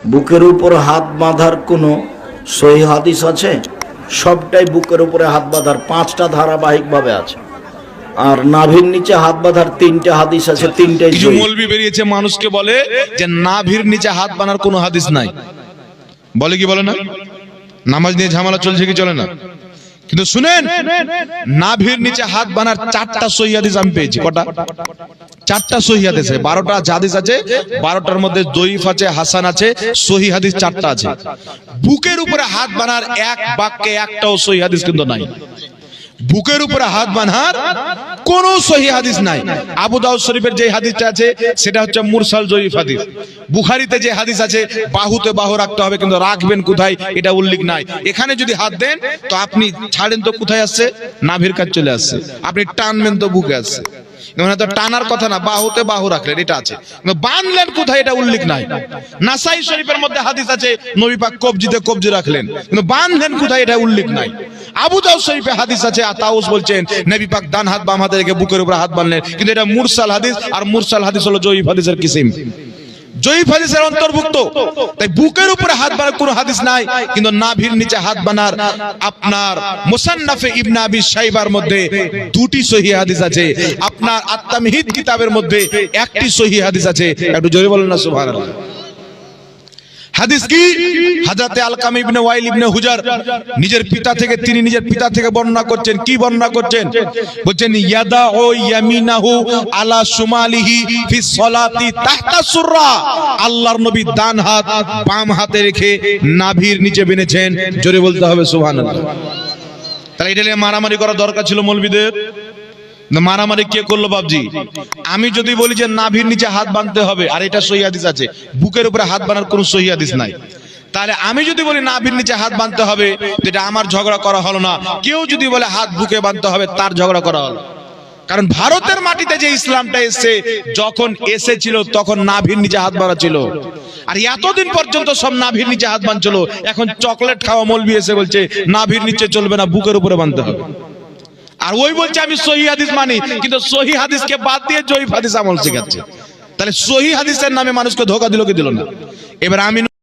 বুকের উপর হাত বাঁধার কোনো সহি হাদিস আছে? সবটাই বুকের উপরে হাত বাঁধার পাঁচটা ধারাবাহিকভাবে আছে। আর নাভির নিচে হাত বাঁধার তিনটা হাদিস আছে তিনটাই কিছু। মৌলবি বেরিয়েছে মানুষকে বলে যে নাভির নিচে হাত বাঁধার কোনো হাদিস নাই। বলে কি বলে না? নামাজ নিয়ে ঝামেলা চলছে কি চলে না? কিন্তু শুনেন, নাভির নিচে হাত বানার চারটা সহিদিস আমি পেয়েছি। কটা? চারটা সহি আছে। বারোটা হাদিস আছে, বারোটার মধ্যে জয়ীফ আছে, হাসান আছে, সহি হাদিস চারটা আছে। বুকের উপরে হাত বানার এক বাক্যে একটাও সহি হাদিস কিন্তু নাই। বুকের উপরে হাত বাঁধার কোন সহি হাদিস নাই। আবু দাউদ শরীফের যে হাদিসটা আছে, সেটা হচ্ছে মুরসাল জয়ীফ হাদিস। বুখারিতে যে হাদিস আছে, বাহুতে বাহু রাখতে হবে, কিন্তু রাখবেন কোথায়, এটা উল্লেখ নাই। এখানে যদি হাত দেন, তো আপনি ছাড়েন তো কোথায় আসছে? নাভির কাজ চলে আসছে। আপনি টানবেন তো বুকে আসছে। মানে টানার কথা না, বাহুতে বাহু রাখলেন, এটা আছে। বানলেন কোথায় এটা উল্লেখ নাই। নাসাই শরীফের মধ্যে হাদিস আছে, নবী পাক কবজিতে কবজি রাখলেন। কিন্তু বানলেন কোথায় এটা উল্লেখ নাই। আবু দাউদ শরীফে হাদিস আছে, আতাউস বলছেন, নবী পাক ডান হাত বাম হাতে রেখে বুকের উপরে হাত বানলেন। কিন্তু এটা মুরসাল হাদিস, আর মুরসাল হাদিস হলো জয়ীফ হাদিসের কিসিম। জয়ীফ হাদিসের অন্তর্ভুক্ত। তাই বুকের উপরে হাত বানার কোনো হাদিস নাই, কিন্তু নাভির নিচে হাত বানার আপনার মুসান্নাফে ইবনে আবি শাইবার মধ্যে দুটি সহি হাদিস আছে। আপনার আত্মামহিদ কিতাবের মধ্যে একটি সহি হাদিস আছে। একটু জোরে বলেন না, সুবহানাল্লাহ। হাদিস কি? হাজরাতে আলকাম ইবনে ওয়াইল ইবনে হুজার। নিজের পিতা থেকে, তিনি নিজের পিতা থেকে বর্ণনা করছেন। কি বর্ণনা করছেন? বলছেন, ইয়াদা ও ইয়ামিনাহু আলা সুমালিহি ফি সলাতি তাহতা সুররা। আল্লাহর নবী ডান হাত, বাম হাতে রেখে নাভির নিচে বেনেছেন জোরে বলতে হবে, সুবহানাল্লাহ। তাহলে এটা নিয়ে মারামারি করা দরকার ছিল মৌলবীদের? মারামারি কে করল বাবজি আমি যদি বলি যে নাভির নিচে হাত বাঁধতে হবে, আর এটা সহি হাদিস আছে, বুকের উপরে হাত বাঁধার কোনো সহি হাদিস নাই। তাহলে আমি যদি বলি নাভির নিচে হাত বাঁধতে হবে যেটা আমার ঝগড়া করা হলো না। কেউ যদি বলে হাত বুকে বাঁধতে হবে, তার ঝগড়া করা হলো। কারণ ভারতের মাটিতে যে ইসলামটা এসে যখন এসেছিল, তখন নাভির নিচে হাত বাঁধা ছিল। আর এতদিন পর্যন্ত সব নাভির নিচে হাত বাঁধছিল, এখন চকলেট খাওয়া মলবি এসে বলছে, নাভির নিচে চলবে না, বুকের উপরে বাঁধতে হবে। আর ওই বলছে, আমি সহি হাদিস মানি। কিন্তু সহি হাদিসকে বাদ দিয়ে জয়ীফ হাদিস আমল শিখাচ্ছে। তাহলে সহি হাদিসের নামে মানুষকে ধোকা দিল কি দিল না? এবার আমি